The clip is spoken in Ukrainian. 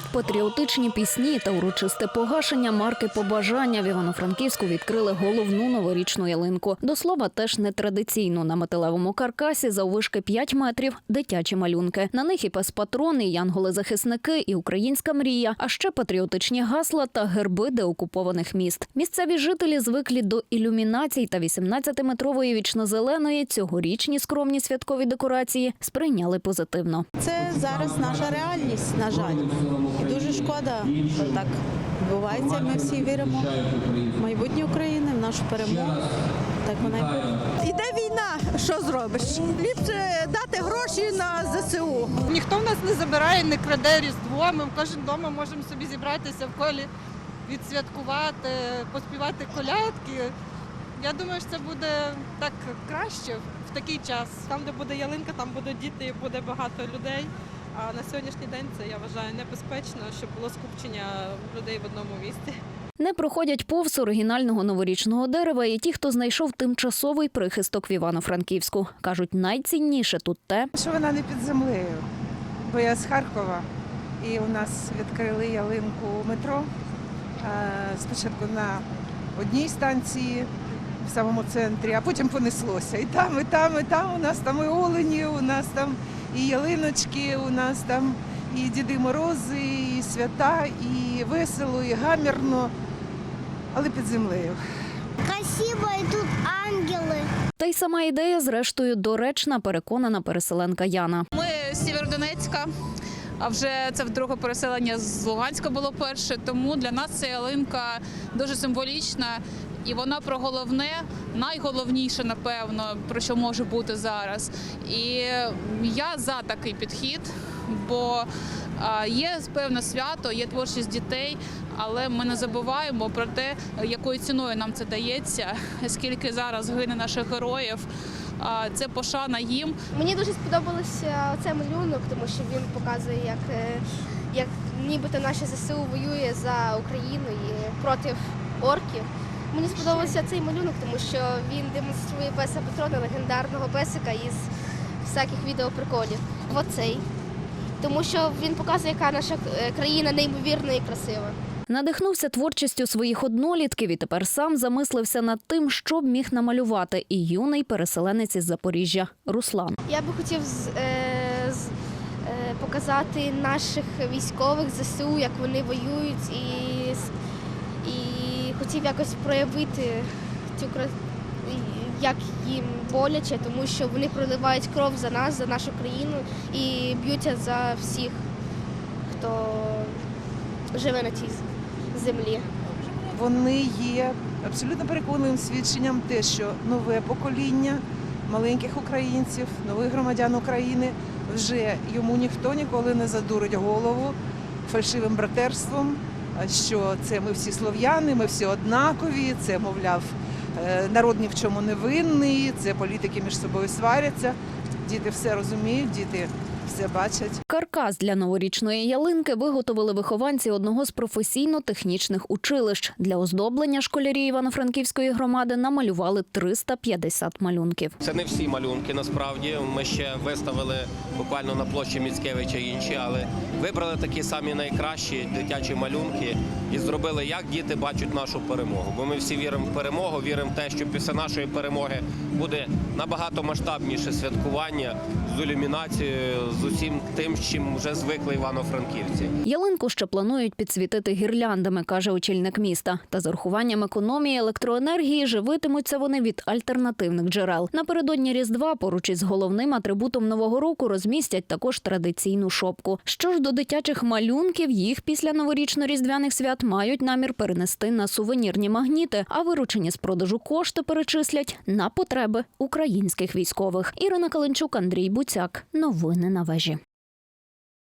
патріотичні пісні та урочисте погашення марки побажання в Івано-Франківську відкрили головну новорічну ялинку. До слова, теж нетрадиційну на металевому каркасі заввишки 5 метрів дитячі малюнки. На них і пес-патрон, і янголи-захисники, і українська мрія, а ще патріотичні гасла та герби деокупованих міст. Місцеві жителі звиклі до ілюмінацій та 18-метрової вічнозеленої цьогорічні скромні святкові декорації сприйняли позитивно. Це зараз наша реальність, на жаль. І дуже шкода, що так відбувається. Ми всі віримо в майбутнє України, в нашу перемогу. Так вона й буде. Іде війна, що зробиш? Ліпше дати гроші на ЗСУ. Ніхто в нас не забирає, не краде Різдво. Ми в кожен вдома можемо собі зібратися в колі, відсвяткувати, поспівати колядки. Я думаю, що це буде так краще в такий час. Там, де буде ялинка, там будуть діти і буде багато людей. А на сьогоднішній день це я вважаю небезпечно, щоб було скупчення людей в одному місці. Не проходять повз оригінального новорічного дерева і ті, хто знайшов тимчасовий прихисток в Івано-Франківську. Кажуть, найцінніше тут те, Що вона не під землею, бо я з Харкова і у нас відкрили ялинку у метро. Е, Спочатку на одній станції в самому центрі, а потім понеслося. І там, і там, і там. У нас там і олені, у нас там і ялиночки, у нас там і Діди Морози, і свята, і весело, і гамірно, але під землею. Красиво, и тут ангелы. Та й сама ідея, зрештою, доречна, переконана переселенка Яна. Ми з Сєвєродонецька, а вже це вдруге переселення з Луганська було перше. Тому для нас ця ялинка дуже символічна. І вона про головне, найголовніше, напевно, про що може бути зараз. І я за такий підхід, бо є певне свято, є творчість дітей, але ми не забуваємо про те, якою ціною нам це дається, скільки зараз гине наших героїв. Це пошана їм, Мені дуже сподобався цей малюнок, тому що він показує, як, е, як нібито наше ЗСУ воює за Україну і проти орків. Мені сподобався цей малюнок, тому що він демонструє песа Патрона, легендарного песика із всяких відеоприколів. Оцей. Тому що він показує, яка наша е, країна неймовірна і красива. Надихнувся творчістю своїх однолітків і тепер сам замислився над тим, що б міг намалювати і юний переселенець із Запоріжжя Руслан. Я би хотів з- е, з- е, показати наших військових ЗСУ, як вони воюють, і, і хотів якось проявити цю кра- як їм боляче, тому що вони проливають кров за нас, за нашу країну і б'ються за всіх, хто живе на цій землі. Вони є абсолютно переконливим свідченням те, що нове покоління маленьких українців, нових громадян України вже йому ніхто ніколи не задурить голову фальшивим братерством. А Що це ми всі слов'яни, ми всі однакові, це, мовляв, е, народ ні в чому не винний, це політики між собою сваряться. Діти все розуміють, діти все бачать. Каркас для новорічної ялинки виготовили вихованці одного з професійно-технічних училищ. Для оздоблення школярі Івано-Франківської громади намалювали 350 малюнків. Це не всі малюнки насправді. Ми ще виставили буквально на площі Міцкевича інші, але вибрали такі самі найкращі дитячі малюнки і зробили, як діти бачать нашу перемогу. Бо ми всі віримо в перемогу, віримо в те, що після нашої перемоги буде набагато масштабніше святкування з ілюмінацією, з усім тим, чим вже звикли івано-франківці. Ялинку ще планують підсвітити гірляндами, каже очільник міста. Та з урахуванням економії електроенергії живитимуться вони від альтернативних джерел. Напередодні Різдва поруч із головним атрибутом нового року розмістять також традиційну шопку. Що ж до дитячих малюнків, їх після новорічно-різдвяних свят мають намір перенести на сувенірні магніти, а виручені з продажу кошти перечислять на потреби українських військових. Ірина Каленчук, Андрій Буцяк. Новини на вежі.